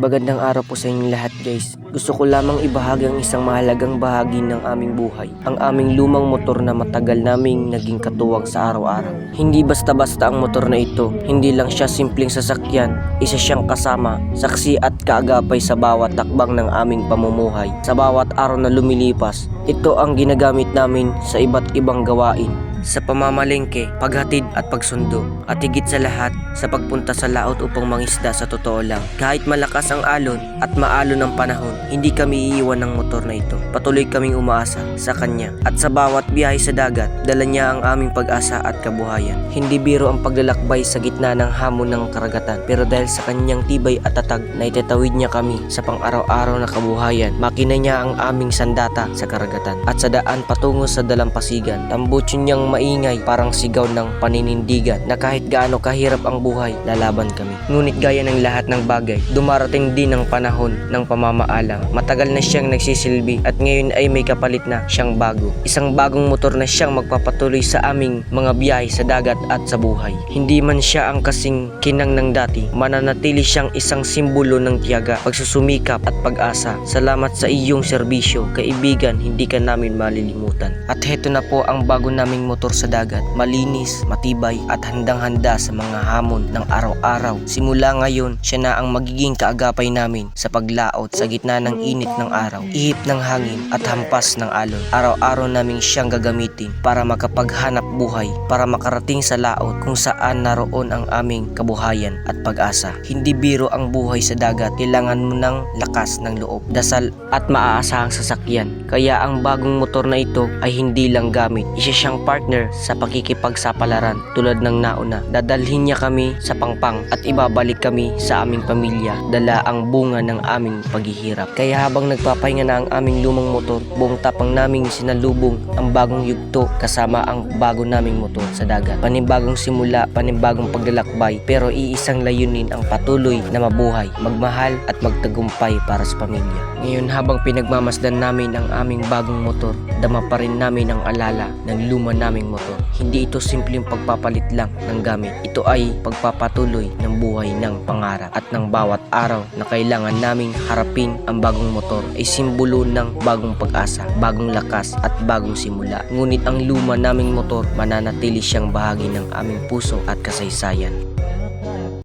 Magandang araw po sa inyong lahat guys. Gusto ko lamang ibahagi ang isang mahalagang bahagi ng aming buhay. Ang aming lumang motor na matagal naming naging katuwang sa araw-araw. Hindi basta-basta ang motor na ito. Hindi lang siya simpleng sasakyan. Isa siyang kasama, saksi at kaagapay sa bawat takbang ng aming pamumuhay. Sa bawat araw na lumilipas, ito ang ginagamit namin sa iba't ibang gawain sa pamamalengke, paghatid at pagsundo, at higit sa lahat sa pagpunta sa laot upang mangisda sa totoo lang. Kahit malakas ang alon at maalon ang panahon, hindi kami iiwan ng motor na ito. Patuloy kaming umaasa sa kanya. At sa bawat biyahe sa dagat, dala niya ang aming pag-asa at kabuhayan. Hindi biro ang paglalakbay sa gitna ng hamon ng karagatan, pero dahil sa kanyang tibay at tatag na itatawid niya kami sa pang-araw-araw na kabuhayan, makina niya ang aming sandata sa karagatan. At sa daan patungo sa dalampasigan, tambutso niyang maingay parang sigaw ng paninindigan na kahit gaano kahirap ang buhay, lalaban kami. Ngunit gaya ng lahat ng bagay, dumarating din ang panahon ng pamamaalang. Matagal na siyang nagsisilbi at ngayon ay may kapalit na siyang bago. Isang bagong motor na siyang magpapatuloy sa aming mga biyahe sa dagat at sa buhay. Hindi man siya ang kasing kinang ng dati, mananatili siyang isang simbolo ng tiyaga, pagsusumikap at pag-asa. Salamat sa iyong serbisyo, kaibigan, hindi ka namin malilimutan. At heto na po ang bago naming motor sa dagat, malinis, matibay at handang-handa sa mga hamon ng araw-araw. Simula ngayon, siya na ang magiging kaagapay namin sa paglaot sa gitna ng init ng araw, ihip ng hangin at hampas ng alon. Araw-araw naming siyang gagamitin para makapaghanap buhay, para makarating sa laot kung saan naroon ang aming kabuhayan at pag-asa. Hindi biro ang buhay sa dagat, kailangan mo ng lakas ng loob, dasal at maaasahang sasakyan. Kaya ang bagong motor na ito ay hindi lang gamit, isa siyang partner sa pakikipagsapalaran tulad ng nauna. Dadalhin niya kami sa pangpang at ibabalik kami sa aming pamilya, dala ang bunga ng aming paghihirap. Kaya habang nagpapahinga na ang aming lumang motor, buong tapang naming sinalubong ang bagong yugto kasama ang bago naming motor sa dagat. Panibagong simula, panibagong paglalakbay, pero iisang layunin ang patuloy na mabuhay, magmahal at magtagumpay para sa pamilya. Ngayon habang pinagmamasdan namin ang aming bagong motor, dama pa rin namin ang alala ng luma naming motor. Hindi ito simpleng pagpapalit lang ng gamit. Ito ay pagpapatuloy ng buhay ng pangarap at ng bawat araw na kailangan naming harapin ang bagong motor ay simbolo ng bagong pag-asa, bagong lakas at bagong simula. Ngunit ang luma naming motor mananatili siyang bahagi ng aming puso at kasaysayan.